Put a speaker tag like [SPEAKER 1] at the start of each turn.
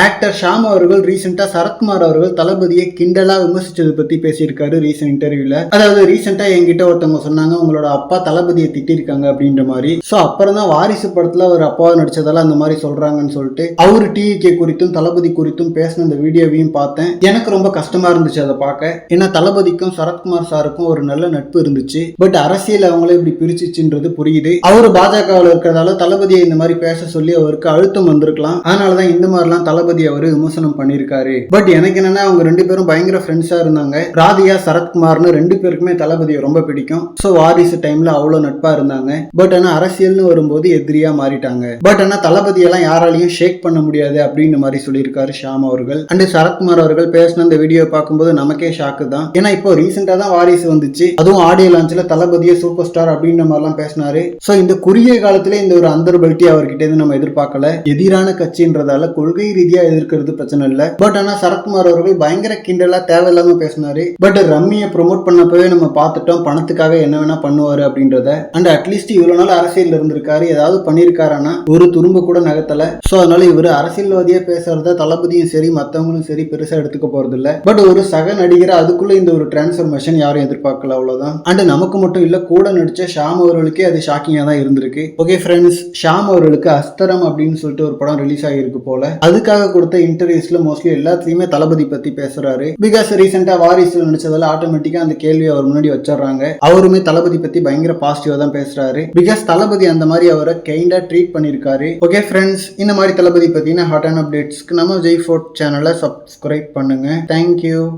[SPEAKER 1] Actor Sham அவர்கள் ரீசெண்டாக சரத்குமார் அவர்கள் தளபதியை கிண்டலா விமர்சிச்சதை பத்தி பேசியிருக்காரு ரீசெண்ட் இன்டர்வியூவில் அதாவது ரீசெண்டாக என்கிட்ட ஒருத்தவங்க சொன்னாங்க உங்களோட அப்பா தளபதியை திட்டிருக்காங்க அப்படின்ற மாதிரி. ஸோ அப்புறம் தான் வாரிசு படத்துல அவர் அப்பாவை நடிச்சதால அந்த மாதிரி சொல்றாங்கன்னு சொல்லிட்டு அவர் டிவிகே குறித்தும் தளபதி குறித்தும் பேசின அந்த வீடியோவையும் பார்த்தேன். எனக்கு ரொம்ப கஷ்டமா இருந்துச்சு அதை பார்க்க. ஏன்னா தளபதிக்கும் சரத்குமார் சாருக்கும் ஒரு நல்ல நட்பு இருந்துச்சு. பட் அரசியல் அவங்களே இப்படி பிரிச்சிச்சுன்றது புரியுது. அவரு பாஜகவில் இருக்கிறதால தளபதியை இந்த மாதிரி பேச சொல்லி அவருக்கு அழுத்தம் வந்திருக்கலாம். அதனால தான் இந்த மாதிரிலாம் தளபதி தளபதி அவரு விமர்சனம் பண்ணியிருக்காரு. பட் எனக்கு என்னன்னா அவங்க ரெண்டு பேரும் பயங்கர ஃப்ரெண்ட்ஸா இருந்தாங்க. ராதியா சரத்குமார்னு ரெண்டு பேருக்குமே தளபதியை ரொம்ப பிடிக்கும். ஸோ வாரிசு டைம்ல அவ்வளோ நட்பா இருந்தாங்க. பட் ஆனா அரசியல்னு வரும்போது எதிரியா மாறிட்டாங்க. பட் ஆனா தளபதியெல்லாம் யாராலையும் ஷேக் பண்ண முடியாது அப்படின்னு மாதிரி சொல்லியிருக்காரு ஷாம் அவர்கள். அண்ட் சரத்குமார் அவர்கள் பேசின அந்த வீடியோ பார்க்கும்போது நமக்கே ஷாக்கு தான். ஏன்னா இப்போ ரீசெண்டா தான் வாரிசு வந்துச்சு. அதுவும் ஆடியோ லான்ச்ல தளபதியே சூப்பர் ஸ்டார் அப்படின்ற மாதிரிலாம் பேசினாரு. ஸோ இந்த குறுகிய காலத்திலே இந்த ஒரு அந்தர்பல்ட்டி அவர்கிட்ட இருந்து நம்ம எதிர்பார்க்கல. எதிரான கட்சின்றதால கொள்கை ரீதியா எதிர்க்கிறது பிரச்சனை இல்லை. பட் ஆனா சரத்குமார் அவர்கள் பயங்கர கிண்டலா தேவையில்லாம பேசினாரு. பட் ரம்மியை ப்ரொமோட் பண்ணப்பவே நம்ம பார்த்துட்டோம். பணத்துக்காக என்ன வேணா பண்ணுவாரு அப்படின்றத. அண்ட் அட்லீஸ்ட் இவ்வளவு நாள் அரசியல் இருந்திருக்காரு. ஏதாவது பண்ணிருக்காரானா ஒரு துரும்ப கூட நகர்த்தல. சோ அதனால இவர் அரசியல்வாதியா பேசுறத தளபதியும் சரி மத்தவங்களும் சரி பெருசா எடுத்துக்க போறது இல்ல பட் ஒரு சக நடிகரை அதுக்குள்ள இந்த ஒரு டிரான்ஸ்ஃபர்மேஷன் யாரும் எதிர்பார்க்கல அவ்வளவுதான். அண்ட் நமக்கு மட்டும் இல்ல கூட நடிச்ச ஷாம் அவர்களுக்கே அது ஷாக்கிங்கா தான் இருந்திருக்கு. ஓகே ஃப்ரெண்ட்ஸ் ஷாம் அவர்களுக்கு அஸ்தரம் அப்படின்னு சொல்லிட்டு ஒரு படம் ரிலீஸ் ஆகியிருக்கு போல. அதுக்காக கொடுத்த இன்டர்வியூஸ்ல மோஸ்ட்லி எல்லாத்துலயுமே தளபதி பத்தி பேசுறாரு. பிகாஸ் ரீசெண்டா வாரிசு நடிச்சதால ஆட்டோமேட்டிக்கா அந்த கேள்வி அவர் முன்னாடி வச்சிடுறாங்க. அவருமே தளபதி பத்தி பயங்கர பாசிட்டிவா தான் பேசுறாரு. பிகாஸ் தளபதி அந்த மாதிரி அவரை கைண்டா ட்ரீட் பண்ணிருக்காரு. ஓகே ஃப்ரெண்ட்ஸ் இந்த மாதிரி தளபதி பத்தின ஹாட் அண்ட் அப்டேட்ஸ்க்கு நம்ம ஜெய் ஃபோர்ட் சேனலை சப்ஸ்கிரைப் பண்ணுங்க. Thank you